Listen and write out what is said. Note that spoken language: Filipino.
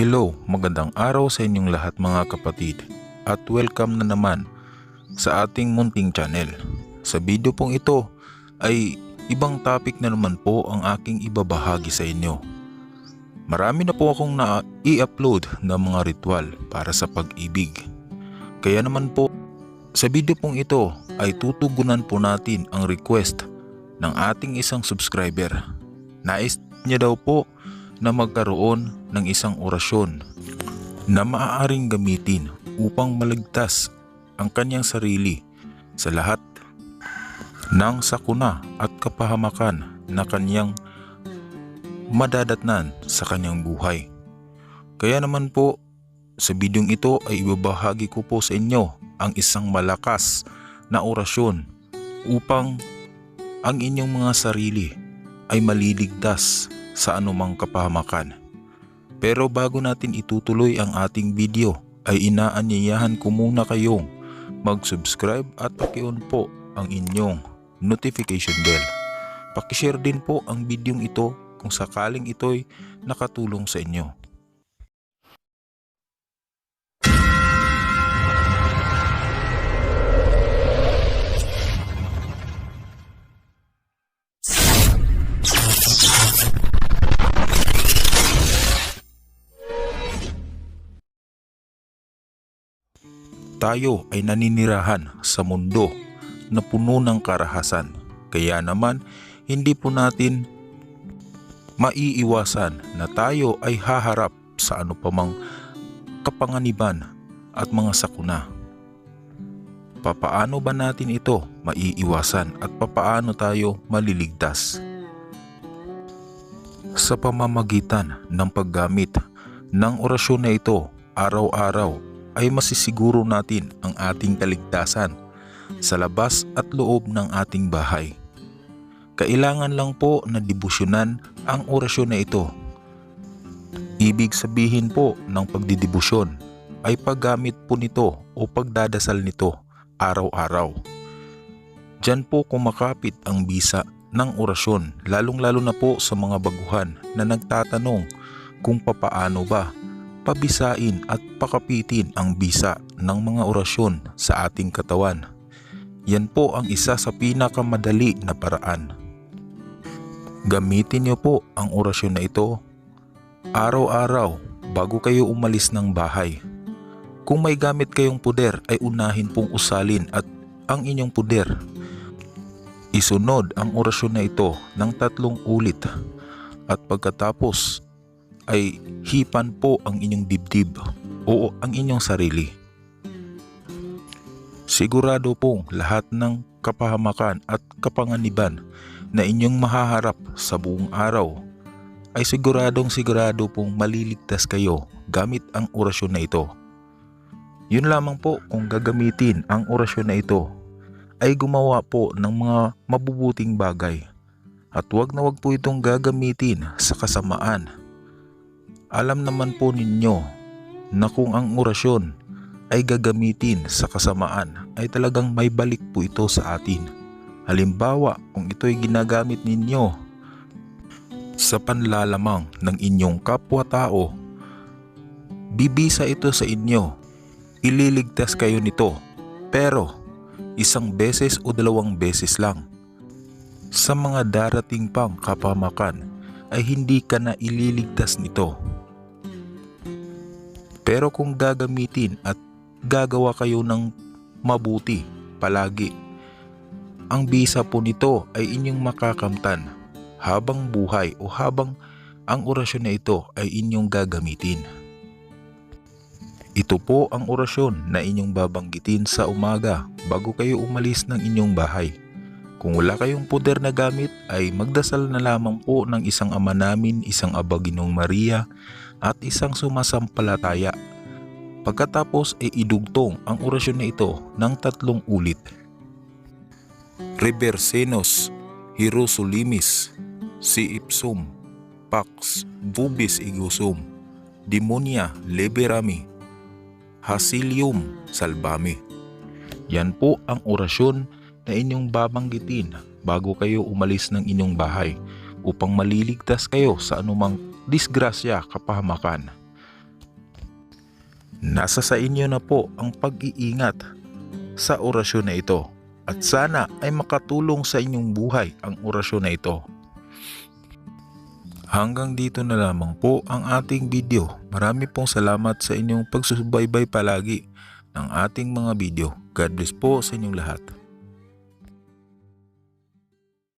Hello, magandang araw sa inyong lahat mga kapatid at welcome na naman sa ating munting channel. Sa video pong ito ay ibang topic na naman po ang aking ibabahagi sa inyo. Marami na po akong na i-upload na mga ritual para sa pag-ibig. Kaya naman po sa video pong ito ay tutugunan po natin ang request ng ating isang subscriber. Nais niya daw po na magkaroon ng isang orasyon na maaaring gamitin upang maligtas ang kanyang sarili sa lahat ng sakuna at kapahamakan na kanyang madadatnan sa kanyang buhay. Kaya naman po sa bidyong ito ay ibabahagi ko po sa inyo ang isang malakas na orasyon upang ang inyong mga sarili ay maliligtas sa anumang kapahamakan. Pero bago natin itutuloy ang ating video ay inaanyayahan ko muna kayong mag-subscribe at paki-on po ang inyong notification bell. Pakishare din po ang bidyong ito kung sakaling ito'y nakatulong sa inyo. Tayo ay naninirahan sa mundo na puno ng karahasan. Kaya naman hindi po natin maiiwasan na tayo ay haharap sa ano pamang kapanganiban at mga sakuna. Papaano ba natin ito maiiwasan at papaano tayo maliligtas? Sa pamamagitan ng paggamit ng orasyon na ito araw-araw ay masisiguro natin ang ating kaligtasan sa labas at loob ng ating bahay. Kailangan lang po na dibusyonan ang orasyon na ito. Ibig sabihin po ng pagdidibusyon ay paggamit po nito o pagdadasal nito araw-araw. Diyan po kumakapit ang bisa ng orasyon lalong-lalo na po sa mga baguhan na nagtatanong kung papaano ba pabisain at pakapitin ang bisa ng mga orasyon sa ating katawan. Yan po ang isa sa pinakamadali na paraan. Gamitin niyo po ang orasyon na ito araw-araw bago kayo umalis ng bahay. Kung may gamit kayong puder ay unahin pong usalin at ang inyong puder. Isunod ang orasyon na ito ng tatlong ulit at pagkatapos ay hipan po ang inyong dibdib o ang inyong sarili. Sigurado pong lahat ng kapahamakan at kapanganiban na inyong mahaharap sa buong araw ay siguradong sigurado pong maliligtas kayo gamit ang orasyon na ito. Yun lamang po kung gagamitin ang orasyon na ito ay gumawa po ng mga mabubuting bagay at wag na wag po itong gagamitin sa kasamaan alam naman po ninyo na kung ang orasyon ay gagamitin sa kasamaan ay talagang may balik po ito sa atin. Halimbawa, kung ito ay ginagamit ninyo sa panlalamang ng inyong kapwa-tao, bibisa ito sa inyo. Ililigtas kayo nito, pero isang beses o dalawang beses lang. Sa mga darating pang kapamakan ay hindi ka na ililigtas nito. Pero kung gagamitin at gagawa kayo ng mabuti palagi, ang bisa po nito ay inyong makakamtan habang buhay o habang ang orasyon na ito ay inyong gagamitin. Ito po ang orasyon na inyong babanggitin sa umaga bago kayo umalis ng inyong bahay. Kung wala kayong puder na gamit ay magdasal na lamang po ng isang ama namin, isang abaginong Maria at isang sumasampalataya. Pagkatapos ay idugtong ang orasyon na ito ng tatlong ulit. Reversenos, Hierosolymis, Si Ipsum, Pax, Bubis Igusum, Demonia Liberami, Hasilium Salvami. Yan po ang orasyon na inyong babanggitin bago kayo umalis ng inyong bahay upang maliligtas kayo sa anumang disgrasya kapahamakan. Nasa sa inyo na po ang pag-iingat sa orasyon na ito at sana ay makatulong sa inyong buhay ang orasyon na ito. Hanggang dito na lamang po ang ating video. Marami pong salamat sa inyong pagsusubaybay palagi ng ating mga video. God bless po sa inyong lahat.